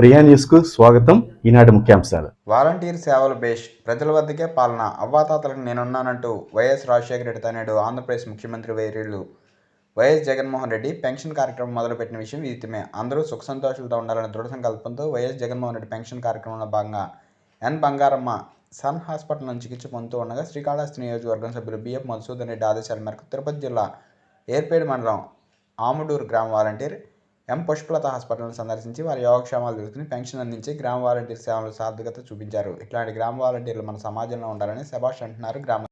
ప్రియా న్యూస్కు స్వాగతం. ఈనాటి ముఖ్యాంశాలు. వాలంటీర్ సేవలు బేష్ ప్రజల వద్దకే పాలన అవ్వాతాతలకు నేనున్నానంటూ వైఎస్ రాజశేఖర రెడ్డి తనేడు ఆంధ్రప్రదేశ్ ముఖ్యమంత్రి వైర్యులు వైఎస్ జగన్మోహన్ రెడ్డి పెన్షన్ కార్యక్రమం మొదలుపెట్టిన విషయం విదితమే. అందరూ సుఖ సంతోషాలతో ఉండాలనే దృఢ సంకల్పంతో వైఎస్ జగన్మోహన్ రెడ్డి పెన్షన్ కార్యక్రమంలో భాగంగా ఎన్ బంగారమ్మ సన్ హాస్పిటల్ నుంచి చికిత్స పొందుతూ ఉండగా శ్రీకాళహస్తి నియోజకవర్గం సభ్యులు బిఎఫ్ మధుసూదన్ రెడ్డి ఆదేశాల మేరకు తిరుపతి జిల్లా ఏర్పేడు మండలం ఆముడూరు గ్రామ వాలంటీర్ ఎం పుష్పలత హాస్పిటల్ను సందర్శించి వారి యోగక్షేమాలు తెలుసుకుని పెన్షన్ అందించి గ్రామ వాలంటీర్ సేవలు సార్థకత చూపించారు. ఇట్లాంటి గ్రామ వాలంటీర్లు మన సమాజంలో ఉండాలని శభాష్ అంటున్నారు గ్రామ